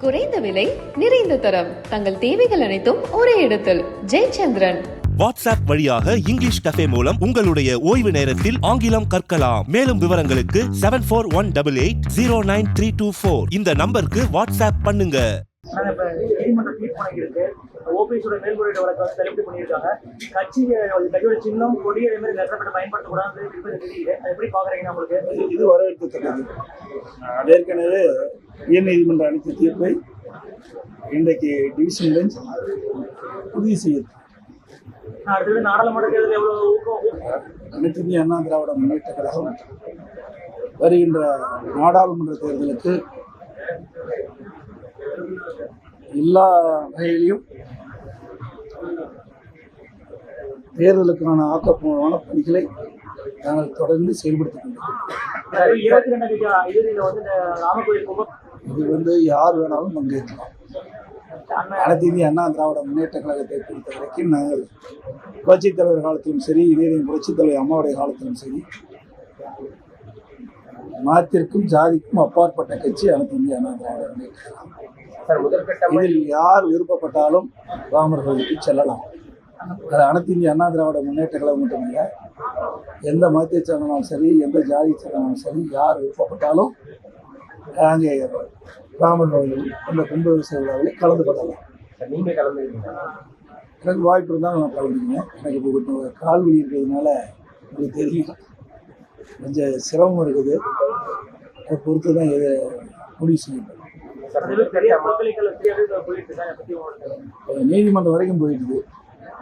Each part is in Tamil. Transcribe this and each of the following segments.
குறைந்த விலை நிறைந்த தரம். தங்கள் தேவைகள் அனைத்தும் ஒரே இடத்தில். ஜெயச்சந்திரன். வாட்ஸ்அப் வழியாக இங்கிலீஷ் கஃபே மூலம் உங்களுடைய ஓய்வு நேரத்தில் ஆங்கிலம் கற்கலாம். மேலும் விவரங்களுக்கு seven four one double eight zero nine three two four இந்த நம்பருக்கு வாட்ஸ்அப் பண்ணுங்க. ஆனா இப்ப நீதிமன்ற தீர்ப்பு வழங்கியிருக்கு ஓபிஎஸோட மேல்முறையீடு வழக்கு வந்து தள்ளுபடி பண்ணியிருக்காங்க. கட்சி கட்சியோட சின்னம் கொடி அதே மாதிரி லெட்டர் பயன்படுத்தக்கூடாது தெரியுது. அது எப்படி பாக்குறீங்க உங்களுக்கு? இது வரவேற்கத்தக்கது ஏற்கனவே உயர் நீதிமன்ற அளித்த தீர்ப்பை இன்றைக்கு டிவிஷன் பெஞ்ச் உறுதி செய்யுது. அடுத்தது நாடாளுமன்ற தேர்தல் எவ்வளவு ஊக்கம்? அனைத்து இந்திய அண்ணா திராவிட முன்னேற்ற கழகம் வருகின்ற நாடாளுமன்ற தேர்தலுக்கு எல்லா வகையிலையும் தேர்தலுக்கான ஆக்கப்பூர்வமான பணிகளை நாங்கள் தொடர்ந்து செயல்படுத்திக் கொண்டிருக்கிறோம். இது வந்து யார் வேணாலும் பங்கேற்கலாம். அனைத்து இந்திய அண்ணா திராவிட முன்னேற்ற கழகத்தை பொறுத்த வரைக்கும் நாங்கள் புரட்சித் தலைவர் காலத்திலும் சரி இதே புரட்சித் தலைவர் அம்மாவுடைய காலத்திலும் சரி மதத்திற்கும் ஜாதிக்கும் அப்பாற்பட்ட கட்சி அனைத்து இந்திய அண்ணா திராவிட முன்னேற்ற கழகம். இதில் யார் விருப்பப்பட்டாலும் ராமர் கோவிலுக்கு செல்லலாம். அது அனைத்து இந்திய அண்ணா திராவிட முன்னேற்ற கழகம் மட்டுமில்லை எந்த மதத்தை சேர்ந்தாலும் சரி எந்த ஜாதி சேர்ந்தாலும் சரி யார் விருப்பப்பட்டாலும் அங்கே ராமர் கோவில் அந்த கும்பாபிஷேக விழாவில் கலந்து கொள்ளலாம். சார் நீங்க கலந்துருக்கீங்க எனக்கு வாய்ப்பு இருந்தால் நான் கலந்துக்குவேன் எனக்கு இப்போ கொஞ்சம் கால் வலி இருக்கிறதுனால உங்களுக்கு தெரியும் கொஞ்சம் சிரமம் இருக்குது. அதை பொறுத்து தான் இதை முடிவு செய்யணும் நீதிமன்றம் வரைக்கும் போயிட்டுது.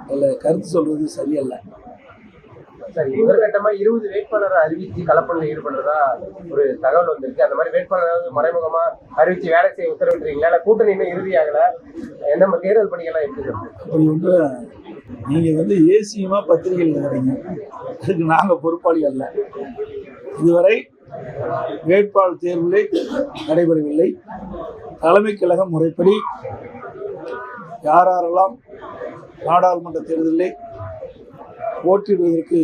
அதில் கருத்து சொல்கிறது சரியல்ல. சார் முதற்கட்டமா இருபது வேட்பாளரை அறிவிச்சு கலப்பணியில் ஈடுபடுறதா ஒரு தகவல் வந்திருக்கு. அந்த மாதிரி வேட்பாளர் மறைமுகமா அறிவிச்சு வேலை செய்ய உத்தரவிட்டுறீங்களா? இல்ல கூட்டணி இன்னும் இறுதியாகல மாதிரி தேர்தல் பணிகள்லாம் எப்படி அப்படி ஒன்று நீங்கள் வந்து ஏசியமாக பத்திரிகையில் எழுதுறீங்க அதுக்கு நாங்கள் பொறுப்பாளி அல்ல. இதுவரை வேட்பாளர் தேர்வுகளே நடைபெறவில்லை. தலைமை கழக முறைப்படி யார் யாரெல்லாம் நாடாளுமன்ற தேர்தலில் போட்டியிடுவதற்கு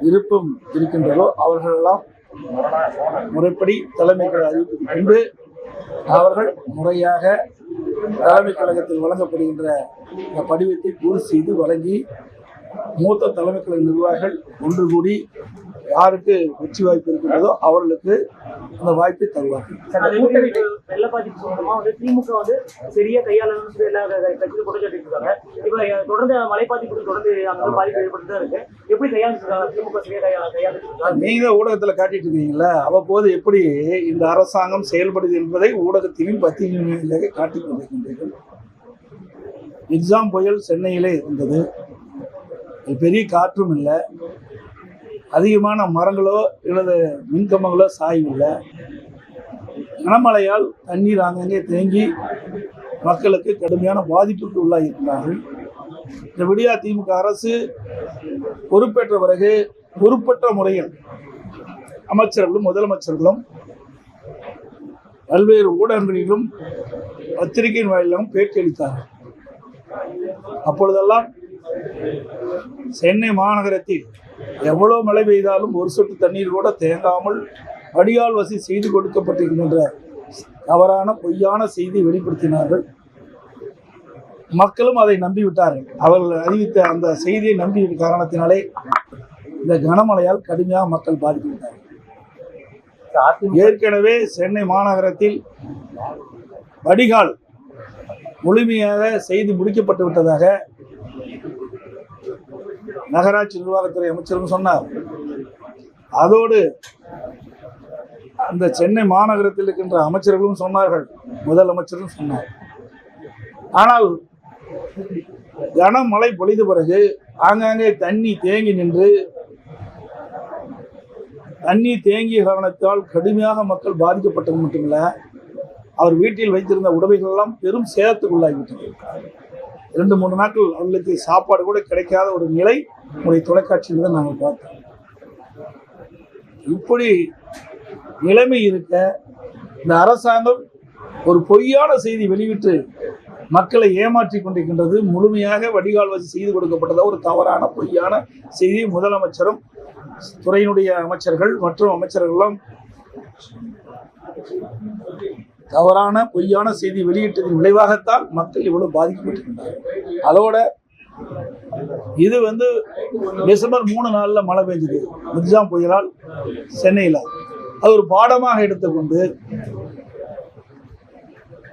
விருப்பம் இருக்கின்றதோ அவர்களெல்லாம் முறைப்படி தலைமை கழக அறிவிப்பு கொண்டு அவர்கள் முறையாக தலைமை கழகத்தில் வழங்கப்படுகின்ற இந்த படிவத்தை பூர்த்தி செய்து வழங்கி மூத்த தலைமை கழக நிர்வாகிகள் ஒன்று கூடி யாருக்கு வெற்றி வாய்ப்பு இருக்கின்றதோ அவர்களுக்கு அந்த வாய்ப்பை கூட்டணி வெள்ள பாதிப்பு சம்பந்தமா வந்து திமுக வந்து சரியா கையாளணும்னு சொல்லி எல்லா கட்சியிலும் குற்றச்சாட்டு இருக்காங்க இப்ப அஹ், தொடர்ந்து மழை பாதிப்பு தொடர்ந்து அங்க பாதிப்பு ஏற்பட்டு தான் இருக்கு. எப்படி கையாளுறாங்க திமுக சரியா கையாள இருக்காங்க நீங்க ஊடகத்தில் காட்டிட்டு இருக்கீங்களா அவ்வப்போது எப்படி இந்த அரசாங்கம் செயல்படுது என்பதை ஊடகத்திலும் பத்திரிகைகளிலே காட்டிக் கொண்டிருக்கின்றீர்கள்? எக்ஸாம் புயல் சென்னையிலே இருந்தது. பெரிய காற்றும் இல்லை. அதிகமான மரங்களோ அல்லது மின்கம்பங்களோ சாயவில்லை. கனமழையால் தண்ணீர் ஆங்கங்கே தேங்கி மக்களுக்கு கடுமையான பாதிப்புக்கு உள்ளாகியிருக்கிறார்கள். இந்த விடியா திமுக அரசு பொறுப்பேற்ற பிறகு பொறுப்பற்ற முறையில் அமைச்சர்களும் முதலமைச்சர்களும் பல்வேறு ஊடகங்களிலும் பத்திரிகையின் வாயிலும் பேட்டி அளித்தார்கள். அப்பொழுதெல்லாம் சென்னை மாநகரத்தில் எவ்வளவு மழை பெய்தாலும் ஒரு சொட்டு தண்ணீர் கூட தேங்காமல் வடிகால் வசதி செய்து கொடுக்கப்பட்டிருக்கின்ற தவறான பொய்யான செய்தி வெளிப்படுத்தினார்கள். மக்களும் அதை நம்பிவிட்டார்கள். அவர்கள் அறிவித்த அந்த செய்தியை நம்பிய காரணத்தினாலே இந்த கனமழையால் கடுமையாக மக்கள் பாதிக்கப்பட்டார்கள். ஏற்கனவே சென்னை மாநகரத்தில் வடிகால் முழுமையாக செய்து முடிக்கப்பட்டு விட்டதாக நகராட்சி நிர்வாகத்துறை அமைச்சரும் சொன்னார். அதோடு அந்த சென்னை மாநகரத்தில் இருக்கின்ற அமைச்சர்களும் சொன்னார்கள். முதலமைச்சரும் சொன்னார். ஆனால் கனமழை பொழிந்த பிறகு ஆங்காங்கே தண்ணி தேங்கி நின்று தண்ணி தேங்கிய காரணத்தால் கடுமையாக மக்கள் பாதிக்கப்பட்டது மட்டுமில்ல அவர் வீட்டில் வைத்திருந்த உடைமைகள் எல்லாம் பெரும் சேதத்துக்குள்ளாகிவிட்டது. இரண்டு மூணு நாட்கள் அவர்களுக்கு சாப்பாடு கூட கிடைக்காத ஒரு நிலை உடைய தொலைக்காட்சியில் தான் நாங்கள் பார்த்தோம். இப்படி நிலைமை இருக்க இந்த அரசாங்கம் ஒரு பொய்யான செய்தி வெளியிட்டு மக்களை ஏமாற்றி கொண்டிருக்கின்றது. முழுமையாக வடிகால் வசதி செய்து கொடுக்கப்பட்டதாக ஒரு தவறான பொய்யான செய்தி. முதலமைச்சரும் துறையினுடைய அமைச்சர்கள் மற்றும் அமைச்சர்கள்லாம் தவறான பொய்யான செய்தி வெளியிட்டதின் விளைவாகத்தான் மக்கள் இவ்வளவு பாதிக்கப்பட்டிருக்கின்றனர் அதோட இது வந்து டிசம்பர் மூணு நாளில் மழை பெஞ்சது. மிர்ஜாம் புயலால் சென்னையில். அது ஒரு பாடமாக எடுத்துக்கொண்டு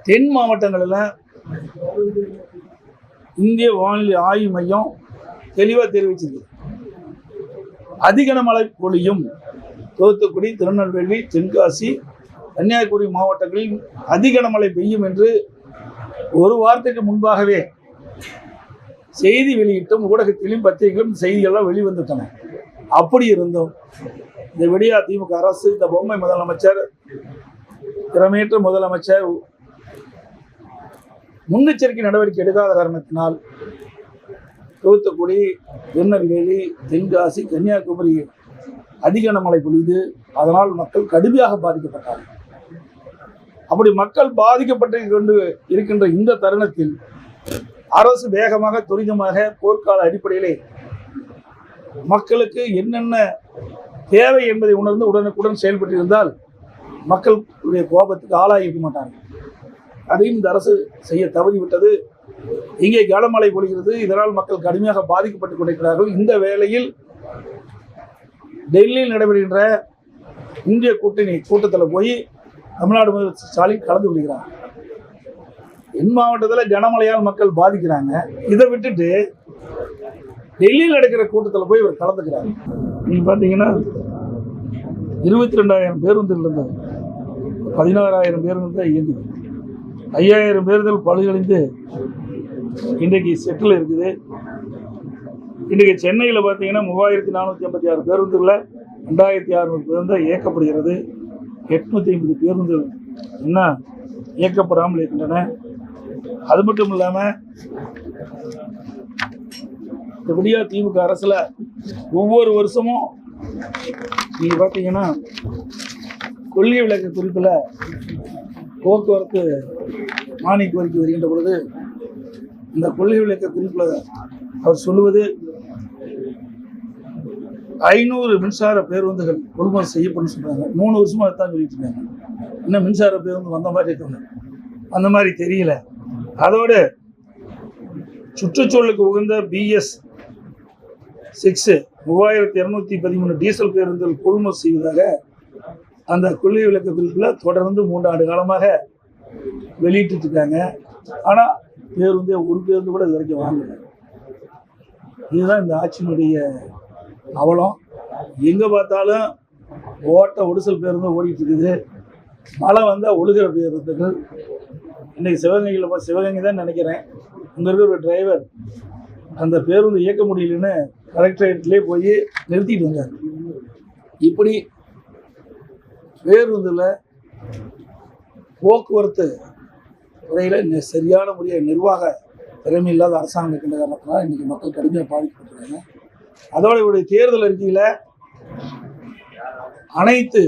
தென் மாவட்டங்களில் இந்திய வானிலை ஆய்வு மையம் தெளிவாக தெரிவிச்சிருக்கு. அதிகன மழை பொழியும். தூத்துக்குடி திருநெல்வேலி தென்காசி கன்னியாகுமரி மாவட்டங்களில் அதிக மழை பெய்யும் என்று ஒரு வாரத்துக்கு முன்பாகவே செய்தி வெளியிட்டும் ஊடகத்திலும் பத்திரிகைகளும் செய்திகள்லாம் வெளிவந்துட்டன. அப்படி இருந்தும் இந்த விடியா திமுக அரசு இந்த பொம்மை முதலமைச்சர் திறமையற்ற முதலமைச்சர் முன்னெச்சரிக்கை நடவடிக்கை எடுக்காத காரணத்தினால் தூத்துக்குடி திருநெல்வேலி தென்காசி கன்னியாகுமரி அதிக மழை பொழிந்து அதனால் மக்கள் கடுமையாக பாதிக்கப்பட்டார்கள். அப்படி மக்கள் பாதிக்கப்பட்டு கொண்டு இருக்கின்ற இந்த தருணத்தில் அரசு வேகமாக துரிதமாக போர்க்கால அடிப்படையிலே மக்களுக்கு என்னென்ன தேவை என்பதை உணர்ந்து உடனுக்குடன் செயல்பட்டிருந்தால் மக்களுடைய கோபத்துக்கு ஆளாகிக்க மாட்டார்கள். அதையும் இந்த அரசு செய்ய தவறிவிட்டது இங்கே கனமழை பொழிகிறது. இதனால் மக்கள் கடுமையாக பாதிக்கப்பட்டுக் கொண்டிருக்கிறார்கள். இந்த வேளையில் டெல்லியில் நடைபெறுகின்ற இந்திய கூட்டணி கூட்டத்தில் போய் தமிழ்நாடு முதல்வர் ஸ்டாலின் கலந்து கொள்கிறார். என் மாவட்டத்தில் கனமழையால் மக்கள் பாதிக்கிறாங்க. இதை விட்டுட்டு டெல்லியில் நடக்கிற கூட்டத்தில் போய் இவர் கலந்துக்கிறார். நீங்கள் பார்த்தீங்கன்னா இருபத்தி ரெண்டாயிரம் பேருந்துகள் இருந்தது பதினாறாயிரம் பேருந்து தான் இயங்குது ஐயாயிரம் பேருந்தில் பழுதடைந்து இன்றைக்கு செட்டில் இருக்குது. இன்றைக்கு சென்னையில் பார்த்தீங்கன்னா மூவாயிரத்தி நானூற்றி ஐம்பத்தி ஆறு பேருந்துகளில் ரெண்டாயிரத்தி அறுநூறு பேருந்து இயக்கப்படுகிறது. எட்நூற்றி ஐம்பது பேருந்துகள் இன்னும் இயக்கப்படாமல் இருக்கின்றன. அது மட்டும் இல்லாமல் இந்த விடியா திமுக அரசில் ஒவ்வொரு வருஷமும் நீங்கள் பார்த்தீங்கன்னா கொள்கை விளக்க குறிப்பில் போக்குவரத்து மானிய கோரிக்கை வருகின்ற பொழுது இந்த கொள்கை விளக்க குறிப்பில் அவர் சொல்லுவது ஐநூறு மின்சார பேருந்துகள் கொள்முதல் செய்யப்படும் சொல்றாங்க. மூணு வருஷமா தான் சொல்லிட்டு இருக்காங்க. இன்னும் மின்சார பேருந்து வந்த மாதிரி இருக்காங்க அந்த மாதிரி தெரியல. அதோடு சுற்றுச்சூழலுக்கு உகந்த பிஎஸ் சிக்ஸு மூவாயிரத்தி இரநூத்தி பதிமூணு டீசல் பேருந்துகள் கொள்முதல் செய்வதாக அந்த கொள்ளை விளக்க குறிப்பில் தொடர்ந்து மூன்று ஆண்டு காலமாக வெளியிட்டு இருக்காங்க. ஆனால் பேருந்தே ஒரு பேருந்து கூட இது வரைக்கும் வாங்கலை. இதுதான் இந்த ஆட்சியினுடைய அவலம். எங்கே பார்த்தாலும் ஓட்ட ஒடிசல் பேருந்து ஓடிட்டு இருக்குது. மழை வந்தால் ஒழுகிற பேருந்துகள். இன்றைக்கி சிவகங்கையில் போ- சிவகங்கை தான் நினைக்கிறேன். இங்கே இருக்கிற ஒரு டிரைவர் அந்த பேருந்து இயக்க முடியலன்னு கலெக்டரேட்லேயே போய் நிறுத்திட்டு வந்தார். இப்படி பேருந்தில் போக்குவரத்து துறையில் சரியான முறையை நிர்வாக திறமை இல்லாத அரசாங்கம் இருக்கின்ற காரணத்தினால் இன்றைக்கி மக்கள் கடுமையாக பாதிக்கப்பட்டுருக்காங்க. அதோட இவருடைய தேர்தல் அறிக்கையில் அனைத்து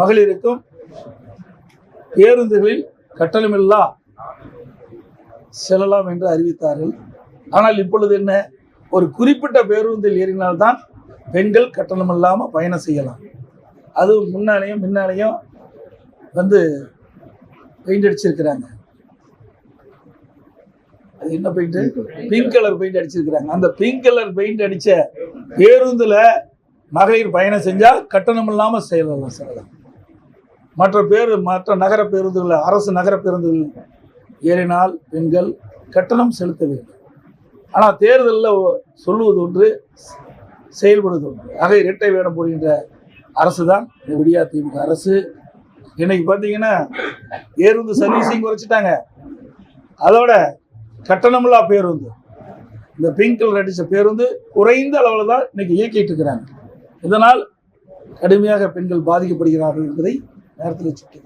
மகளிருக்கும் பேருந்துகளில் கட்டணமில்லா செல்லலாம் என்று அறிவித்தார்கள். ஆனால் இப்பொழுது என்ன? ஒரு குறிப்பிட்ட பேருந்தில் ஏறினால்தான் பெண்கள் கட்டணம் இல்லாமல் பயணம் செய்யலாம். அது முன்னாலேயும் பின்னாலேயும் வந்து பெயிண்ட் அடிச்சிருக்கிறாங்க. அது என்ன பெயிண்ட் பிங்க் கலர் பெயிண்ட் அடிச்சிருக்கிறாங்க. அந்த பிங்க் கலர் பெயிண்ட் அடிச்ச பேருந்துல மகளிர் பயணம் செஞ்சா கட்டணம் இல்லாம செல்லலாம் செல்லலாம் மற்ற பேரு மற்ற நகர பேருந்துகள் அரசு நகர பேருந்துகள் ஏறினால் பெண்கள் கட்டணம் செலுத்த வேண்டும். ஆனால் தேர்தலில் சொல்லுவது ஒன்று செயல்படுவது ஒன்று. ஆக இரட்டை வேடம் போடுகின்ற அரசு தான் இந்த விடியா திமுக அரசு. இன்னைக்கு பார்த்தீங்கன்னா பேருந்து சர்வீஸையும் குறைச்சிட்டாங்க. அதோட கட்டணமில்லா பேருந்து. இந்த பிங்க் கலர் அடித்த பேருந்து குறைந்த அளவில் தான் இன்னைக்கு இயக்கிட்டு இருக்கிறாங்க. இதனால் கடுமையாக பெண்கள் பாதிக்கப்படுகிறார்கள் என்பதை நேரத்தில் சுட்டி.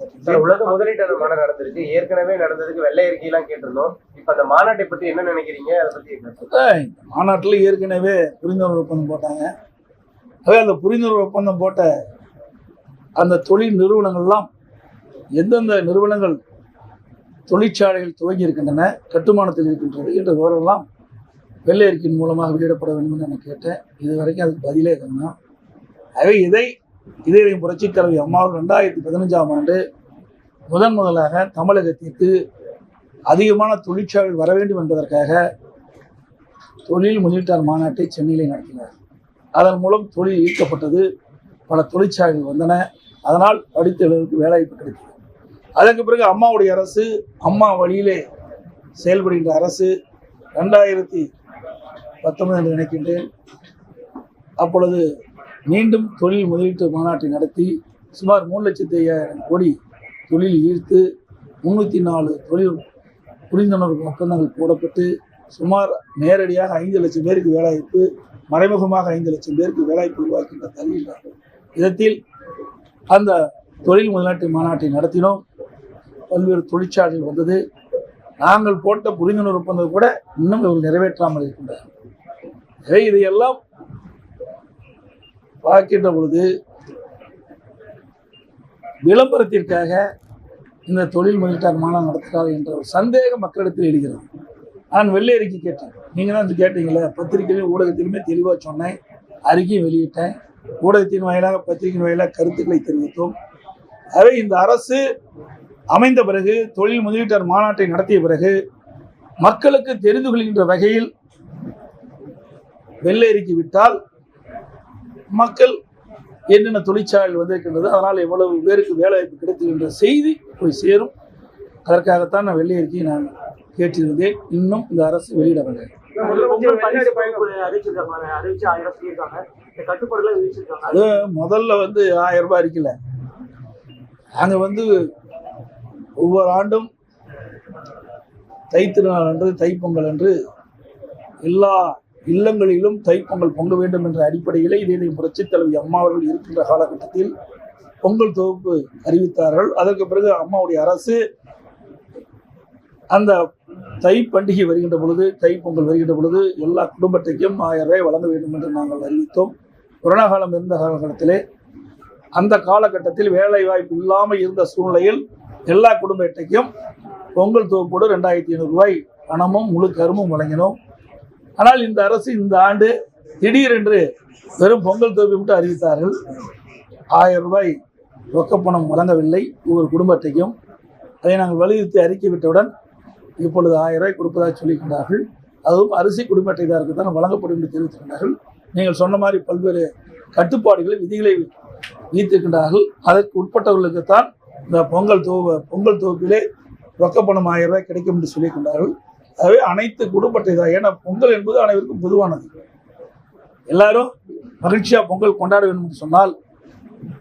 உலக முதலீட்டாளர் மாநாடு நடந்திருக்கு. ஏற்கனவே நடந்ததுக்கு வெள்ளை அறிக்கையெல்லாம் கேட்டிருந்தோம். இப்ப அந்த மாநாட்டை பத்தி என்ன நினைக்கிறீங்க? அதை இந்த மாநாட்டில் ஏற்கனவே புரிந்துணர்வு ஒப்பந்தம் போட்டாங்க. அதே அந்த புரிந்துணர்வு ஒப்பந்தம் போட்ட அந்த தொழில் நிறுவனங்கள்லாம் எந்தெந்த நிறுவனங்கள் தொழிற்சாலைகள் துவங்கி இருக்கின்றன கட்டுமானத்தில் இருக்கின்றது என்ற விவரம்லாம் வெள்ளை அறிக்கையின் மூலமாக வெளியிடப்பட வேண்டும் என்று நான் கேட்டேன். இது வரைக்கும் அதுக்கு பதிலே காரணம் ஆகவே இதை இதயம் புரட்சித் தலைவி அம்மாவும் ரெண்டாயிரத்தி பதினஞ்சாம் ஆண்டு முதன் முதலாக தமிழகத்திற்கு அதிகமான தொழிற்சாலைகள் வர வேண்டும் என்பதற்காக தொழில் முதலீட்டாளர் மாநாட்டை சென்னையிலே நடத்தினார். அதன் மூலம் தொழில் ஈர்க்கப்பட்டது பல தொழிற்சாலைகள் வந்தன. அதனால் படித்தவர்களுக்கு வேலைவாய்ப்பு கிடைத்தது. அதற்கு பிறகு அம்மாவுடைய அரசு அம்மா வழியிலே செயல்படுகின்ற அரசு ரெண்டாயிரத்தி பத்தொன்பது என்று நினைக்கின்றேன். அப்பொழுது மீண்டும் தொழில் முதலீட்டு மாநாட்டை நடத்தி சுமார் மூணு லட்சத்தி ஐயாயிரம் கோடி தொழில் ஈர்த்து முன்னூற்றி நாலு தொழில் புரிந்துணர்வு ஒப்பந்தங்கள் போடப்பட்டு சுமார் நேரடியாக ஐந்து லட்சம் பேருக்கு வேலைவாய்ப்பு மறைமுகமாக ஐந்து லட்சம் பேருக்கு வேலைவாய்ப்பு உருவாக்கின்ற தருகின்றார்கள் விதத்தில் அந்த தொழில் முதலாட்டு மாநாட்டை நடத்தினோம். பல்வேறு தொழிற்சாலைகள் வந்தது. நாங்கள் போட்ட புரிந்துணர்வு ஒப்பந்தம் கூட இன்னும் இவர்கள் நிறைவேற்றாமல் இருக்கின்றார் எனவே இதையெல்லாம் பார்க்கின்ற பொழுது விளம்பரத்திற்காக இந்த தொழில் முதலீட்டார் மாநாடு நடத்துகிறார் என்ற ஒரு சந்தேகம் மக்களிடத்தில் எழுகிறது. நான் வெள்ளை அறிக்கை கேட்டேன். நீங்கள் தான் வந்து கேட்டீங்களே பத்திரிகையிலும் ஊடகத்திலுமே தெளிவாக சொன்னேன். அறிக்கையும் வெளியிட்டேன். ஊடகத்தின் வாயிலாக பத்திரிகையின் வாயிலாக கருத்துக்களை தெரிவித்தோம். ஆகவே இந்த அரசு அமைந்த பிறகு தொழில் முதலீட்டார் மாநாட்டை நடத்திய பிறகு மக்களுக்கு தெரிந்து கொள்கின்ற வகையில் வெள்ளை அறிக்கை விட்டால் மக்கள் என்னென்ன தொழிற்சாலை வந்திருக்கின்றது அதனால் எவ்வளவு பேருக்கு வேலைவாய்ப்பு கிடைத்துகின்ற செய்தி போய் சேரும். அதற்காகத்தான் நான் வெள்ளை அறிக்கையை நான் கேட்டிருந்தேன். இன்னும் இந்த அரசு வெளியிடவில்லை அது முதல்ல வந்து ஆயிரம் ரூபாய் இருக்கல அங்கே வந்து ஒவ்வொரு ஆண்டும் தைத்திருநாள் அன்று தைப்பொங்கல் அன்று எல்லா இல்லங்களிலும் தைப்பொங்கல் பொங்க வேண்டும் என்ற அடிப்படையிலே இதே புரட்சித் தலைவி அம்மா அவர்கள் இருக்கின்ற காலகட்டத்தில் பொங்கல் தொகுப்பு அறிவித்தார்கள். அதற்கு பிறகு அம்மாவுடைய அரசு அந்த தை பண்டிகை வருகின்ற பொழுது தை பொங்கல் வருகின்ற பொழுது எல்லா குடும்பத்தையும் ஆயிரம் ரூபாய் வழங்க வேண்டும் என்று நாங்கள் அறிவித்தோம். கொரோனா காலம் இருந்த காலகட்டத்திலே அந்த காலகட்டத்தில் வேலை வாய்ப்பு இல்லாமல் இருந்த சூழ்நிலையில் எல்லா குடும்ப இட்டைக்கும் பொங்கல் தொகுப்போடு ரெண்டாயிரத்தி ஐநூறு ரூபாய் பணமும் முழு கருமும் வழங்கினோம் ஆனால் இந்த அரசு இந்த ஆண்டு திடீரென்று வெறும் பொங்கல் தொகுப்பை மட்டும் அறிவித்தார்கள். ஆயிரம் ரூபாய் ரொக்கப்பணம் வழங்கவில்லை ஒவ்வொரு குடும்ப அட்டைக்கும் அதை நாங்கள் வலியுறுத்தி அறிக்கை விட்டவுடன் இப்பொழுது ஆயிரம் ரூபாய் கொடுப்பதாக சொல்லியிருக்கிறார்கள். அதுவும் அரிசி குடும்ப அட்டைதாருக்கு தான் வழங்கப்படும் என்று தெரிவித்திருக்கிறார்கள். நீங்கள் சொன்ன மாதிரி பல்வேறு கட்டுப்பாடுகளை விதிகளை விதித்திருக்கின்றார்கள் அதற்கு உட்பட்டவர்களுக்குத்தான் இந்த பொங்கல் தொகு பொங்கல் தொகுப்பிலே ரொக்கப்பணம் ஆயிரம் ரூபாய் கிடைக்கும் என்று சொல்லியிருக்கின்றார்கள். ஆகவே அனைத்து குடும்ப அட்டைதார் ஏன்னா பொங்கல் என்பது அனைவருக்கும் பொதுவானது. எல்லாரும் மகிழ்ச்சியாக பொங்கல் கொண்டாட வேண்டும் என்று சொன்னால்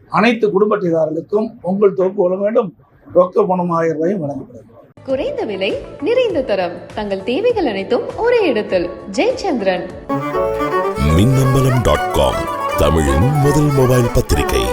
அனைத்து குடும்ப அட்டைதாரர்களுக்கும் பொங்கல் தொகுப்பு வழங்க வேண்டும். ரொக்க பணம் ஆயிரம் ரூபாயும் வழங்கப்படும். குறைந்த விலை நிறைந்த தரம். தங்கள் தேவைகள் அனைத்தும் ஒரே இடத்தில். ஜெயச்சந்திரன். மின்னம்பலம் டாட் காம் தமிழின் முதல் மொபைல் பத்திரிகை.